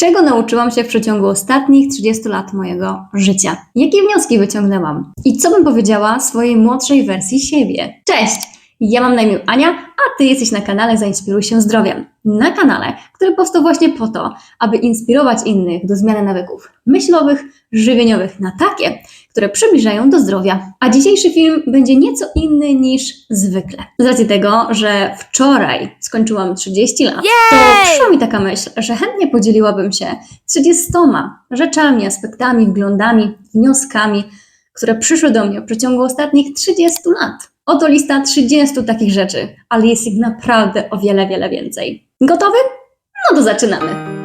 Czego nauczyłam się w przeciągu ostatnich 30 lat mojego życia? Jakie wnioski wyciągnęłam? I co bym powiedziała swojej młodszej wersji siebie? Cześć! Ja mam na imię Ania, a Ty jesteś na kanale Zainspiruj się zdrowiem. Na kanale, który powstał właśnie po to, aby inspirować innych do zmiany nawyków myślowych, żywieniowych na takie, które przybliżają do zdrowia. A dzisiejszy film będzie nieco inny niż zwykle. Z racji tego, że wczoraj skończyłam 30 lat, to przyszła mi taka myśl, że chętnie podzieliłabym się 30 rzeczami, aspektami, wglądami, wnioskami, które przyszły do mnie w przeciągu ostatnich 30 lat. Oto lista 30 takich rzeczy, ale jest ich naprawdę o wiele, wiele więcej. Gotowy? No to zaczynamy.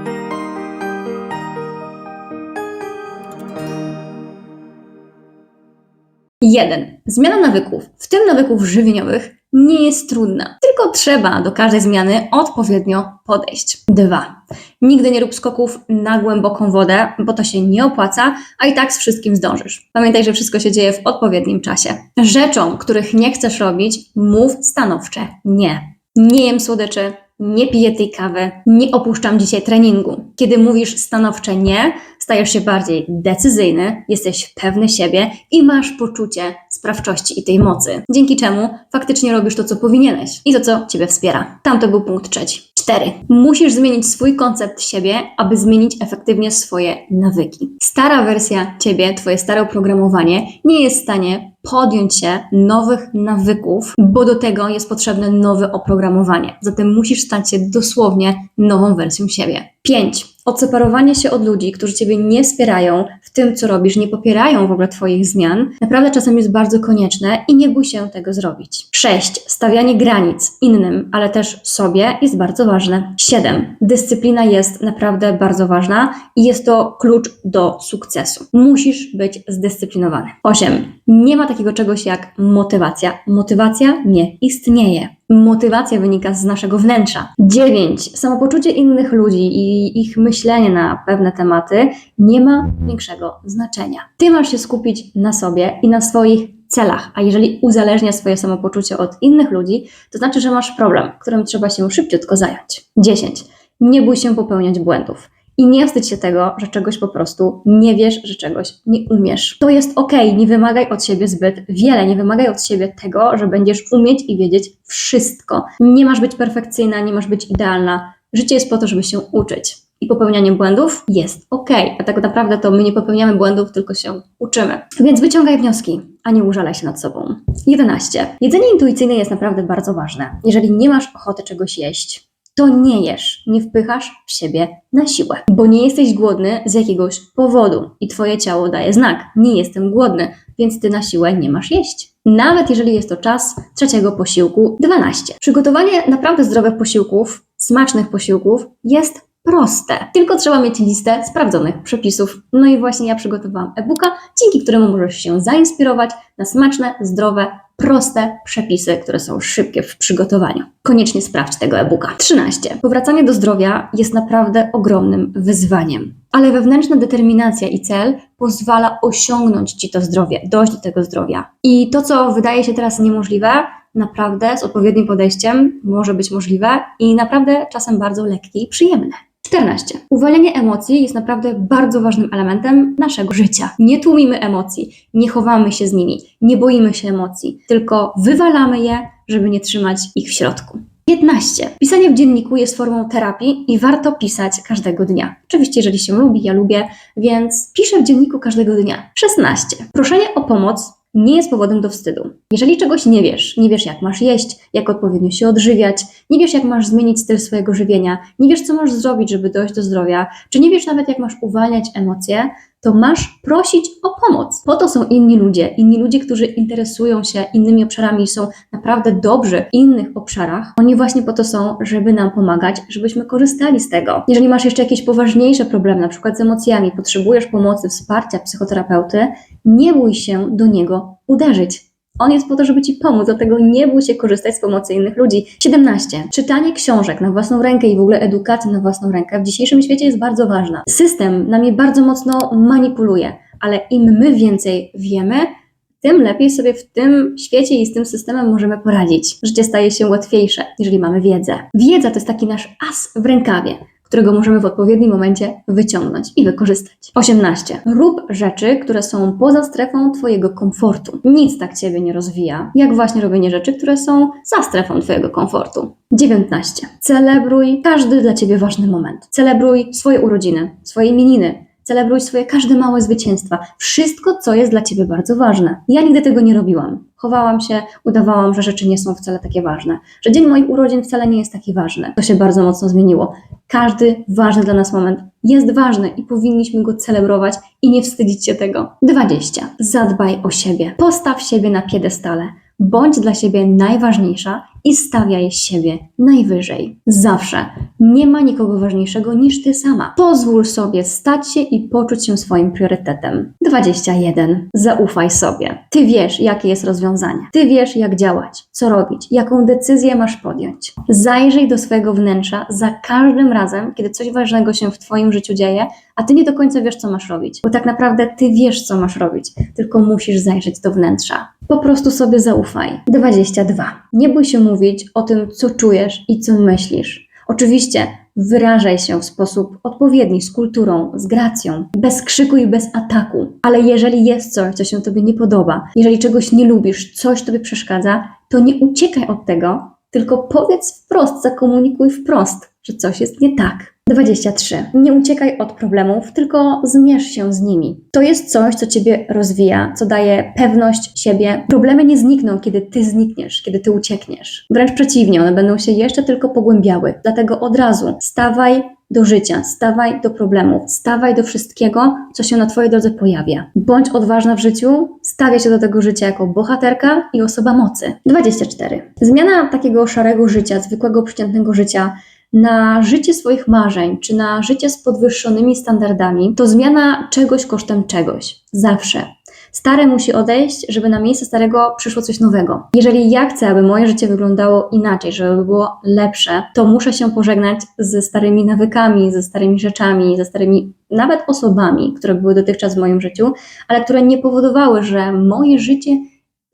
Jeden. Zmiana nawyków, w tym nawyków żywieniowych, nie jest trudna, tylko trzeba do każdej zmiany odpowiednio podejść. Dwa. Nigdy nie rób skoków na głęboką wodę, bo to się nie opłaca, a i tak z wszystkim zdążysz. Pamiętaj, że wszystko się dzieje w odpowiednim czasie. Rzeczom, których nie chcesz robić, mów stanowcze nie. Nie jem słodyczy, nie piję tej kawy, nie opuszczam dzisiaj treningu. Kiedy mówisz stanowcze nie, stajesz się bardziej decyzyjny, jesteś pewny siebie i masz poczucie sprawczości i tej mocy, dzięki czemu faktycznie robisz to, co powinieneś i to, co Ciebie wspiera. Tam to był punkt trzeci. Cztery. Musisz zmienić swój koncept siebie, aby zmienić efektywnie swoje nawyki. Stara wersja Ciebie, Twoje stare oprogramowanie nie jest w stanie podjąć się nowych nawyków, bo do tego jest potrzebne nowe oprogramowanie. Zatem musisz stać się dosłownie nową wersją siebie. 5. Odseparowanie się od ludzi, którzy Ciebie nie wspierają w tym, co robisz, nie popierają w ogóle Twoich zmian, naprawdę czasem jest bardzo konieczne i nie bój się tego zrobić. 6. Stawianie granic innym, ale też sobie jest bardzo ważne. 7. Dyscyplina jest naprawdę bardzo ważna i jest to klucz do sukcesu. Musisz być zdyscyplinowany. 8. Nie ma takiego czegoś jak motywacja. Motywacja nie istnieje. Motywacja wynika z naszego wnętrza. 9. Samopoczucie innych ludzi i ich myślenie na pewne tematy nie ma większego znaczenia. Ty masz się skupić na sobie i na swoich celach, a jeżeli uzależniasz swoje samopoczucie od innych ludzi, to znaczy, że masz problem, którym trzeba się szybciutko zająć. 10. Nie bój się popełniać błędów. I nie wstydź się tego, że czegoś po prostu nie wiesz, że czegoś nie umiesz. To jest ok, nie wymagaj od siebie zbyt wiele, nie wymagaj od siebie tego, że będziesz umieć i wiedzieć wszystko. Nie masz być perfekcyjna, nie masz być idealna. Życie jest po to, żeby się uczyć. I popełnianie błędów jest ok, a tak naprawdę to my nie popełniamy błędów, tylko się uczymy. Więc wyciągaj wnioski, a nie użalaj się nad sobą. 11. Jedzenie intuicyjne jest naprawdę bardzo ważne. Jeżeli nie masz ochoty czegoś jeść, to nie jesz, nie wpychasz w siebie na siłę, bo nie jesteś głodny z jakiegoś powodu i twoje ciało daje znak: nie jestem głodny, więc ty na siłę nie masz jeść. Nawet jeżeli jest to czas trzeciego posiłku 12. Przygotowanie naprawdę zdrowych posiłków, smacznych posiłków jest proste. Tylko trzeba mieć listę sprawdzonych przepisów. No i właśnie ja przygotowałam e-booka, dzięki któremu możesz się zainspirować na smaczne, zdrowe, proste przepisy, które są szybkie w przygotowaniu. Koniecznie sprawdź tego e-booka. 13. Powracanie do zdrowia jest naprawdę ogromnym wyzwaniem, ale wewnętrzna determinacja i cel pozwala osiągnąć Ci to zdrowie, dojść do tego zdrowia. I to, co wydaje się teraz niemożliwe, naprawdę z odpowiednim podejściem może być możliwe i naprawdę czasem bardzo lekkie i przyjemne. 14. Uwalnianie emocji jest naprawdę bardzo ważnym elementem naszego życia. Nie tłumimy emocji, nie chowamy się z nimi, nie boimy się emocji, tylko wywalamy je, żeby nie trzymać ich w środku. 15. Pisanie w dzienniku jest formą terapii i warto pisać każdego dnia. Oczywiście, jeżeli się lubi, ja lubię, więc piszę w dzienniku każdego dnia. 16. Proszenie o pomoc nie jest powodem do wstydu. Jeżeli czegoś nie wiesz, nie wiesz jak masz jeść, jak odpowiednio się odżywiać, nie wiesz jak masz zmienić styl swojego żywienia, nie wiesz co masz zrobić, żeby dojść do zdrowia, czy nie wiesz nawet jak masz uwalniać emocje, to masz prosić o pomoc. Po to są inni ludzie, inni ludzie, którzy interesują się innymi obszarami są naprawdę dobrzy w innych obszarach. Oni właśnie po to są, żeby nam pomagać, żebyśmy korzystali z tego. Jeżeli masz jeszcze jakieś poważniejsze problemy, na przykład z emocjami, potrzebujesz pomocy, wsparcia psychoterapeuty, nie bój się do niego uderzyć. On jest po to, żeby Ci pomóc, dlatego nie bój się korzystać z pomocy innych ludzi. 17. Czytanie książek na własną rękę i w ogóle edukacja na własną rękę w dzisiejszym świecie jest bardzo ważna. System nami bardzo mocno manipuluje, ale im my więcej wiemy, tym lepiej sobie w tym świecie i z tym systemem możemy poradzić. Życie staje się łatwiejsze, jeżeli mamy wiedzę. Wiedza to jest taki nasz as w rękawie którego możemy w odpowiednim momencie wyciągnąć i wykorzystać. 18. Rób rzeczy, które są poza strefą Twojego komfortu. Nic tak Ciebie nie rozwija, jak właśnie robienie rzeczy, które są za strefą Twojego komfortu. 19. Celebruj każdy dla Ciebie ważny moment. Celebruj swoje urodziny, swoje imieniny, Celebruj swoje każde małe zwycięstwa. Wszystko, co jest dla ciebie bardzo ważne. Ja nigdy tego nie robiłam. Chowałam się, udawałam, że rzeczy nie są wcale takie ważne. Że dzień moich urodzin wcale nie jest taki ważny. To się bardzo mocno zmieniło. Każdy ważny dla nas moment jest ważny i powinniśmy go celebrować i nie wstydzić się tego. 20. Zadbaj o siebie. Postaw siebie na piedestale. Bądź dla siebie najważniejsza i stawiaj siebie najwyżej. Zawsze. Nie ma nikogo ważniejszego niż ty sama. Pozwól sobie stać się i poczuć się swoim priorytetem. 21. Zaufaj sobie. Ty wiesz, jakie jest rozwiązanie. Ty wiesz, jak działać, co robić, jaką decyzję masz podjąć. Zajrzyj do swojego wnętrza za każdym razem, kiedy coś ważnego się w twoim życiu dzieje, a ty nie do końca wiesz, co masz robić. Bo tak naprawdę ty wiesz, co masz robić, tylko musisz zajrzeć do wnętrza. Po prostu sobie zaufaj. 22. Nie bój się mówić o tym, co czujesz i co myślisz. Oczywiście wyrażaj się w sposób odpowiedni, z kulturą, z gracją, bez krzyku i bez ataku. Ale jeżeli jest coś, co się tobie nie podoba, jeżeli czegoś nie lubisz, coś tobie przeszkadza, to nie uciekaj od tego, tylko powiedz wprost, zakomunikuj wprost, że coś jest nie tak. 23. Nie uciekaj od problemów, tylko zmierz się z nimi. To jest coś, co ciebie rozwija, co daje pewność siebie. Problemy nie znikną, kiedy ty znikniesz, kiedy ty uciekniesz. Wręcz przeciwnie, one będą się jeszcze tylko pogłębiały. Dlatego od razu stawaj do życia, stawaj do problemów, stawaj do wszystkiego, co się na Twojej drodze pojawia. Bądź odważna w życiu, stawiaj się do tego życia jako bohaterka i osoba mocy. 24. Zmiana takiego szarego życia, zwykłego, przeciętnego życia, na życie swoich marzeń, czy na życie z podwyższonymi standardami, to zmiana czegoś kosztem czegoś. Zawsze. Stare musi odejść, żeby na miejsce starego przyszło coś nowego. Jeżeli ja chcę, aby moje życie wyglądało inaczej, żeby było lepsze, to muszę się pożegnać ze starymi nawykami, ze starymi rzeczami, ze starymi nawet osobami, które były dotychczas w moim życiu, ale które nie powodowały, że moje życie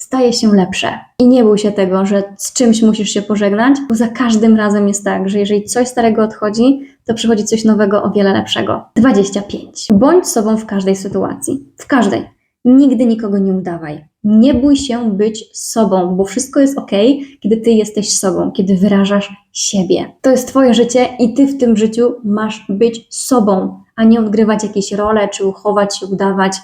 staje się lepsze. I nie bój się tego, że z czymś musisz się pożegnać, bo za każdym razem jest tak, że jeżeli coś starego odchodzi, to przychodzi coś nowego o wiele lepszego. 25. Bądź sobą w każdej sytuacji. W każdej. Nigdy nikogo nie udawaj. Nie bój się być sobą, bo wszystko jest ok, kiedy ty jesteś sobą, kiedy wyrażasz siebie. To jest twoje życie i ty w tym życiu masz być sobą, a nie odgrywać jakieś role, czy uchować się, udawać.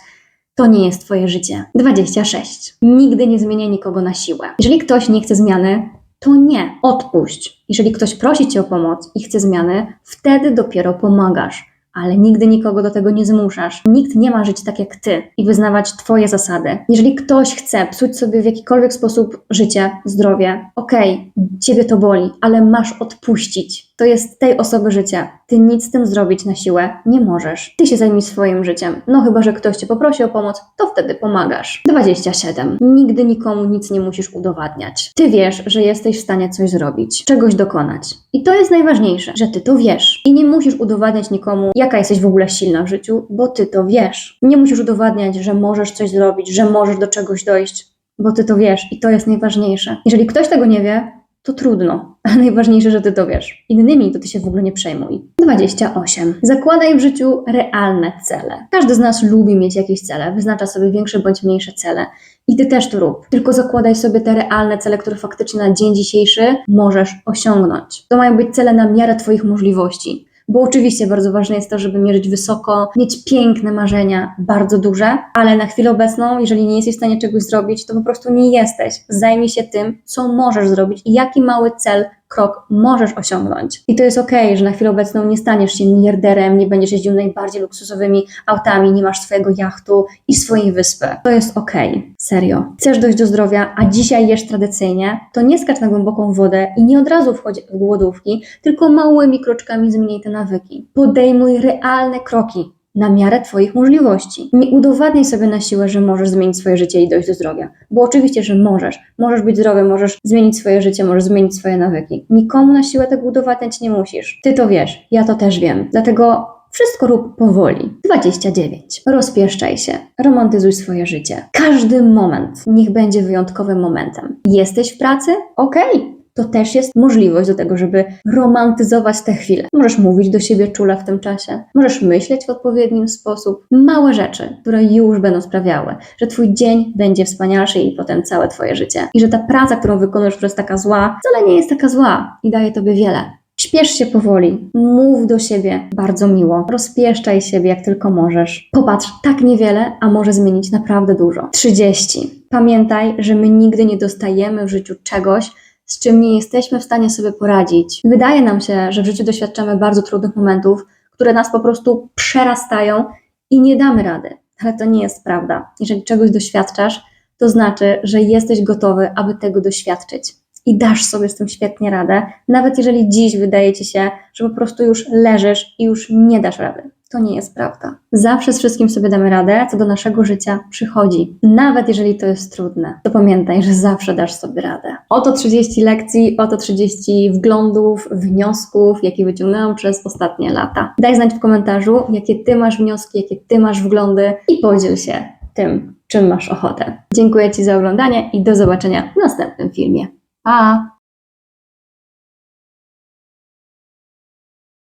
To nie jest Twoje życie. 26. Nigdy nie zmieniaj nikogo na siłę. Jeżeli ktoś nie chce zmiany, to nie. Odpuść. Jeżeli ktoś prosi Cię o pomoc i chce zmiany, wtedy dopiero pomagasz. Ale nigdy nikogo do tego nie zmuszasz. Nikt nie ma żyć tak jak ty i wyznawać Twoje zasady. Jeżeli ktoś chce psuć sobie w jakikolwiek sposób życie, zdrowie, okej, ciebie to boli, ale masz odpuścić. To jest tej osoby życie. Ty nic z tym zrobić na siłę nie możesz. Ty się zajmij swoim życiem. No chyba, że ktoś cię poprosi o pomoc, to wtedy pomagasz. 27. Nigdy nikomu nic nie musisz udowadniać. Ty wiesz, że jesteś w stanie coś zrobić, czegoś dokonać. I to jest najważniejsze, że ty to wiesz. I nie musisz udowadniać nikomu, jaka jesteś w ogóle silna w życiu, bo ty to wiesz. Nie musisz udowadniać, że możesz coś zrobić, że możesz do czegoś dojść, bo ty to wiesz. I to jest najważniejsze. Jeżeli ktoś tego nie wie, to trudno. A najważniejsze, że ty to wiesz. Innymi to ty się w ogóle nie przejmuj. 28. Zakładaj w życiu realne cele. Każdy z nas lubi mieć jakieś cele, wyznacza sobie większe bądź mniejsze cele. I ty też to rób. Tylko zakładaj sobie te realne cele, które faktycznie na dzień dzisiejszy możesz osiągnąć. To mają być cele na miarę twoich możliwości. Bo oczywiście bardzo ważne jest to, żeby mierzyć wysoko, mieć piękne marzenia, bardzo duże, ale na chwilę obecną, jeżeli nie jesteś w stanie czegoś zrobić, to po prostu nie jesteś. Zajmij się tym, co możesz zrobić i jaki mały cel krok możesz osiągnąć. I to jest okay, że na chwilę obecną nie staniesz się miliarderem, nie będziesz jeździł najbardziej luksusowymi autami, nie masz swojego jachtu i swojej wyspy. To jest. Okay. Serio. Chcesz dojść do zdrowia, a dzisiaj jesz tradycyjnie, to nie skacz na głęboką wodę i nie od razu wchodź w głodówki, tylko małymi kroczkami zmień te nawyki. Podejmuj realne kroki na miarę Twoich możliwości. Nie udowadniaj sobie na siłę, że możesz zmienić swoje życie i dojść do zdrowia, bo oczywiście, że możesz. Możesz być zdrowy, możesz zmienić swoje życie, możesz zmienić swoje nawyki. Nikomu na siłę tego udowadniać nie musisz. Ty to wiesz, ja to też wiem. Dlatego wszystko rób powoli. 29. Rozpieszczaj się. Romantyzuj swoje życie. Każdy moment niech będzie wyjątkowym momentem. Jesteś w pracy? Okej. Okay to też jest możliwość do tego, żeby romantyzować te chwile. Możesz mówić do siebie czule w tym czasie, możesz myśleć w odpowiednim sposób. Małe rzeczy, które już będą sprawiały, że twój dzień będzie wspanialszy i potem całe twoje życie. I że ta praca, którą wykonujesz, która jest taka zła, wcale nie jest taka zła i daje tobie wiele. Śpiesz się powoli, mów do siebie bardzo miło, rozpieszczaj siebie jak tylko możesz. Popatrz, tak niewiele, a może zmienić naprawdę dużo. 30. Pamiętaj, że my nigdy nie dostajemy w życiu czegoś, z czym nie jesteśmy w stanie sobie poradzić. Wydaje nam się, że w życiu doświadczamy bardzo trudnych momentów, które nas po prostu przerastają i nie damy rady. Ale to nie jest prawda. Jeżeli czegoś doświadczasz, to znaczy, że jesteś gotowy, aby tego doświadczyć. I dasz sobie z tym świetnie radę, nawet jeżeli dziś wydaje ci się, że po prostu już leżysz i już nie dasz rady. To nie jest prawda. Zawsze z wszystkim sobie damy radę, co do naszego życia przychodzi. Nawet jeżeli to jest trudne, to pamiętaj, że zawsze dasz sobie radę. Oto 30 lekcji, oto 30 wglądów, wniosków, jakie wyciągnęłam przez ostatnie lata. Daj znać w komentarzu, jakie ty masz wnioski, jakie ty masz wglądy i podziel się tym, czym masz ochotę. Dziękuję Ci za oglądanie i do zobaczenia w następnym filmie. Pa!